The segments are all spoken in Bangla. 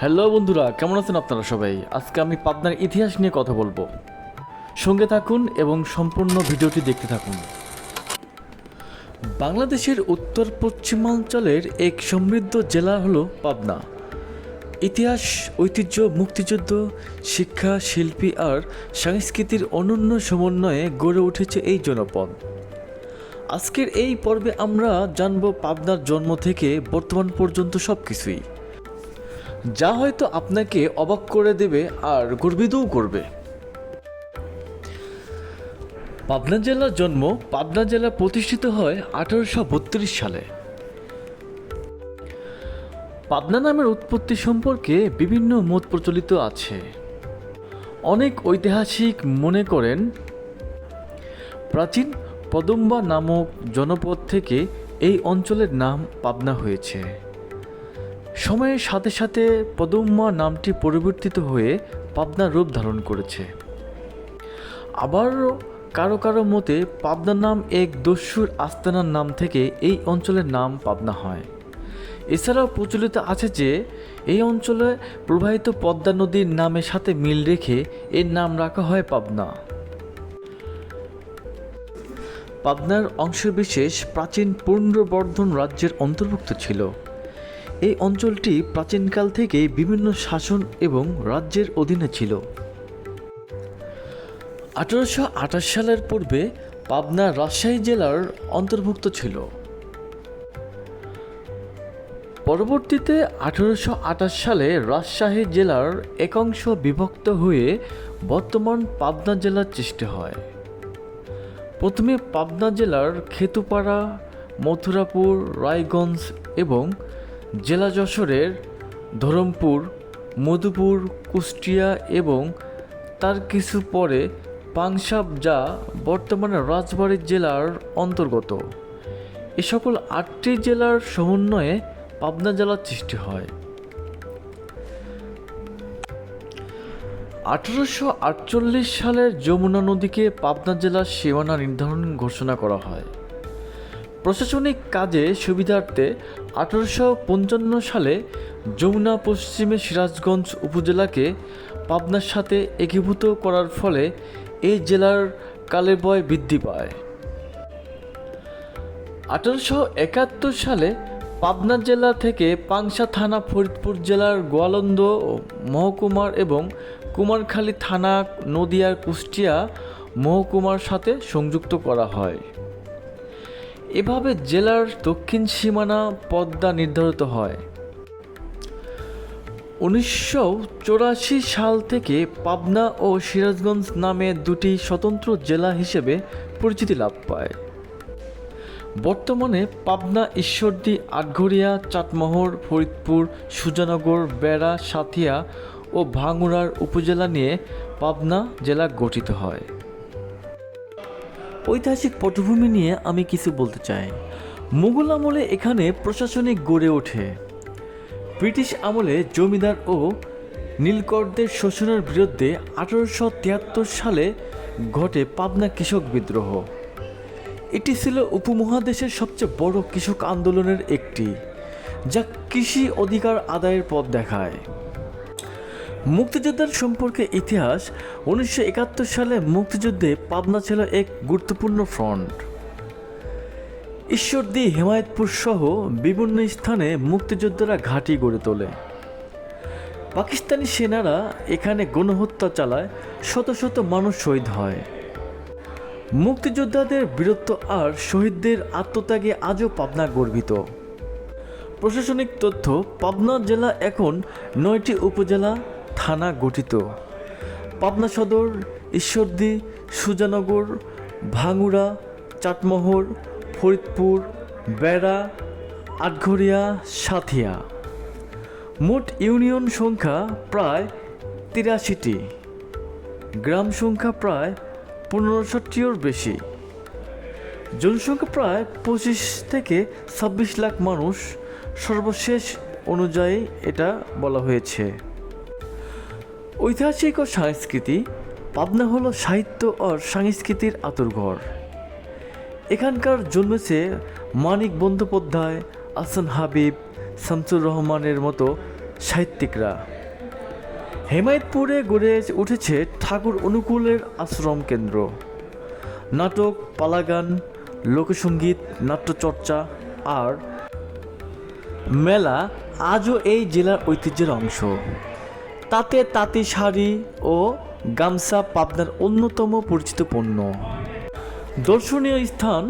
হ্যালো বন্ধুরা, কেমন আছেন আপনারা সবাই? আজকে আমি পাবনার ইতিহাস নিয়ে কথা বলব। সঙ্গে থাকুন এবং সম্পূর্ণ ভিডিওটি দেখতে থাকুন। বাংলাদেশের উত্তর পশ্চিমাঞ্চলের এক সমৃদ্ধ জেলা হলো পাবনা। ইতিহাস, ঐতিহ্য, মুক্তিযুদ্ধ, শিক্ষা, শিল্পী আর সংস্কৃতির অনন্য সমন্বয়ে গড়ে উঠেছে এই জনপদ। আজকের এই পর্বে আমরা জানব পাবনার জন্ম থেকে বর্তমান পর্যন্ত সব কিছুই যা হয়তো আপনাকে অবাক করে দেবে আর গর্বিতও করবে। পাবনা জেলার জন্ম পাবনা জেলা প্রতিষ্ঠিত হয় আঠারোশো বত্রিশ সালে। পাবনা নামের উৎপত্তি সম্পর্কে বিভিন্ন মত প্রচলিত আছে। অনেক ঐতিহাসিক মনে করেন, প্রাচীন পদম্বা নামক জনপদ থেকে এই অঞ্চলের নাম পাবনা হয়েছে। সময়ের সাথে সাথে পদম্মা নামটি পরিবর্তিত হয়ে পাবনা রূপ ধারণ করেছে। আবারও কারও কারও মতে পাবনা নাম এক দস্যুর আস্তানার নাম থেকে এই অঞ্চলের নাম পাবনা হয়। এছাড়াও প্রচলিত আছে যে, এই অঞ্চলে প্রবাহিত পদ্মা নদীর নামের সাথে মিল রেখে এর নাম রাখা হয় পাবনা। পাবনার অংশবিশেষ প্রাচীন পুণ্ড্রবর্ধন রাজ্যের অন্তর্ভুক্ত ছিল। এই অঞ্চলটি প্রাচীনকাল থেকে বিভিন্ন শাসন এবং রাজ্যের অধীনে ছিল। আঠারোশো আঠাশ সালের পূর্বে পাবনা রাজশাহী জেলার অন্তর্ভুক্ত ছিল। পরবর্তীতে আঠারোশো আঠাশ সালে রাজশাহী জেলার একাংশ বিভক্ত হয়ে বর্তমান পাবনা জেলার সৃষ্টি হয়। প্রথমে পাবনা জেলার খেতুপাড়া, মথুরাপুর, রায়গঞ্জ এবং জেলা যশোরের ধরমপুর, মধুপুর, কুষ্টিয়া এবং তার কিছু পরে পাংশাব যা বর্তমানে রাজবাড়ী জেলার অন্তর্গত। এ সকল আটটি জেলার সমন্বয়ে পাবনা জেলার সৃষ্টি হয়। আঠারোশো আটচল্লিশ সালের যমুনা নদীকে পাবনা জেলার সীমানা নির্ধারণ ঘোষণা করা হয়। প্রশাসনিক কাজে সুবিধার্থে আঠারোশো পঞ্চান্ন সালে যমুনা পশ্চিমে সিরাজগঞ্জ উপজেলাকে পাবনার সাথে একীভূত করার ফলে এই জেলার কালেবয় বৃদ্ধি পায়। আঠারোশো একাত্তর সালে পাবনা জেলা থেকে পাংশা থানা ফরিদপুর জেলার গোয়ালন্দ, মহকুমার এবং কুমারখালী থানা নদিয়ার কুষ্টিয়া মহকুমার সাথে সংযুক্ত করা হয়। এভাবে জেলার দক্ষিণ সীমানা পদ্মা নির্ধারিত হয়। উনিশশো সাল থেকে পাবনা ও সিরাজগঞ্জ নামে দুটি স্বতন্ত্র জেলা হিসেবে পরিচিতি লাভ পায়। বর্তমানে পাবনা, ঈশ্বরদী, আটঘরিয়া, চাটমোহর, ফরিদপুর, সুজানগর, বেড়া, সাথিয়া ও ভাঙুরার উপজেলা নিয়ে পাবনা জেলা গঠিত হয়। ঐতিহাসিক পটভূমি নিয়ে আমি কিছু বলতে চাই। মুঘল আমলে এখানে প্রশাসনিক গড়ে ওঠে। ব্রিটিশ আমলে জমিদার ও নীলকরদের শোষণের বিরুদ্ধে আঠারোশো তিয়াত্তর সালে ঘটে পাবনা কৃষক বিদ্রোহ। এটি ছিল উপমহাদেশের সবচেয়ে বড় কৃষক আন্দোলনের একটি, যা কৃষি অধিকার আদায়ের পথ দেখায়। মুক্তিযোদ্ধার সম্পর্কে ইতিহাস, উনিশশো একাত্তর সালে মুক্তিযুদ্ধে পাবনা ছিল এক গুরুত্বপূর্ণ ফ্রন্ট ঈশ্বরদী, হেমায়তপুর সহ বিভিন্ন স্থানে মুক্তিযোদ্ধারা ঘাঁটি গড়ে তোলে। পাকিস্তানি সেনারা এখানে গণহত্যা চালায়, শত শত মানুষ শহীদ হয়। মুক্তিযোদ্ধাদের বীরত্ব আর শহীদদের আত্মত্যাগে আজও পাবনা গর্বিত। প্রশাসনিক তথ্য, পাবনা জেলা এখন নয়টি উপজেলা থানা গঠিত। পাবনা সদর, ঈশ্বরদী, সুজানগর ভাঙ্গুড়া চাটমোহর, ফরিদপুর, বেড়া, আটঘরিয়া, সাথিয়া। মোট ইউনিয়ন সংখ্যা প্রায় তিরাশিটি। গ্রাম সংখ্যা প্রায় পনেরোশোটির বেশি। জনসংখ্যা প্রায় পঁচিশ থেকে ছাব্বিশ লাখ মানুষ। সর্বশেষ অনুযায়ী এটা বলা হয়েছে। ঐতিহাসিক ও সংস্কৃতি পাবনা হলো সাহিত্য ও সংস্কৃতির আতুরঘর। এখানকার জন্মেছে মানিক বন্দ্যোপাধ্যায় আসান হাবিব, শামসুর রহমানের মতো সাহিত্যিকরা। হেমায়তপুরে গড়ে উঠেছে ঠাকুর অনুকূলের আশ্রম কেন্দ্র। নাটক, পালাগান লোকসঙ্গীত নাট্যচর্চা আর মেলা আজও এই জেলার ঐতিহ্যের অংশ। তাতে তাঁতি শাড়ি ও গামছা পাবনার অন্যতম পরিচিত পণ্য। দর্শনীয় স্থান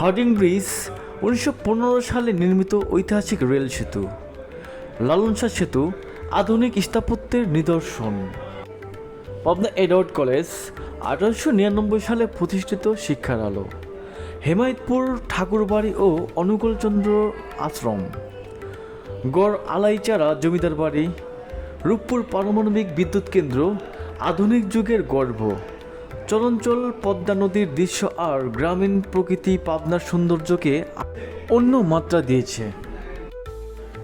হার্ডিং ব্রিজ, উনিশশো পনেরো সালে নির্মিত ঐতিহাসিক রেল সেতু। লালনশাহ সেতু, আধুনিক স্থাপত্যের নিদর্শন। পাবনা এডওয়ার্ড কলেজ, আঠারোশো নিরানব্বই সালে প্রতিষ্ঠিত শিক্ষার আলো। হেমায়তপুর, ঠাকুরবাড়ি ও অনুকূলচন্দ্র আশ্রম। গড় আলাইচারা জমিদার বাড়ি রূপপুর পারমাণবিক বিদ্যুৎ কেন্দ্র আধুনিক যুগের গর্ব। চলঞ্চল পদ্মা নদীর দৃশ্য আর গ্রামীণ প্রকৃতি পাবনার সৌন্দর্যকে অন্য মাত্রা দিয়েছে।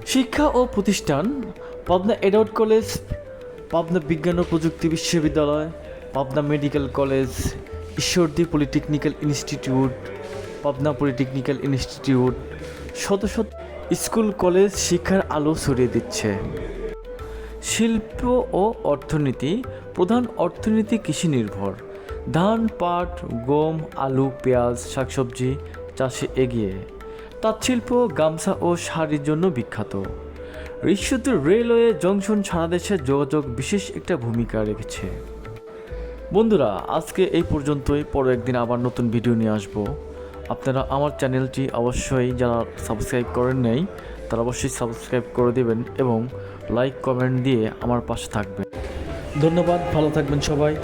শিক্ষা ও প্রতিষ্ঠান, পাবনা এডওয়ার্ড কলেজ, পাবনা বিজ্ঞান ও প্রযুক্তি বিশ্ববিদ্যালয়, Pabna medical college, Ishwardi polytechnical institute, Pabna polytechnical institute, শত শত স্কুল কলেজ শিক্ষার আলো ছড়িয়ে দিচ্ছে। শিল্প ও অর্থনীতি, প্রধান অর্থনীতি কৃষি নির্ভর। ধান, পাট, গম, আলু, পেঁয়াজ, শাকসবজি চাষে এগিয়ে। তাঁতশিল্প, গামছা ও শাড়ির জন্য বিখ্যাত। ঋষিত রেলওয়ে জংশন সারা দেশের যোগাযোগ বিশেষ একটা ভূমিকা রেখেছে। বন্ধুরা, আজকে এই পর্যন্তই। পরে একদিন আবার নতুন ভিডিও নিয়ে আসব। আপনারা আমার চ্যানেলটি অবশ্যই যারা সাবস্ক্রাইব করেন নাই তারা অবশ্যই সাবস্ক্রাইব করে দেবেন এবং লাইক, কমেন্ট দিয়ে আমার পাশে থাকবেন। ধন্যবাদ, ভালো থাকবেন সবাই।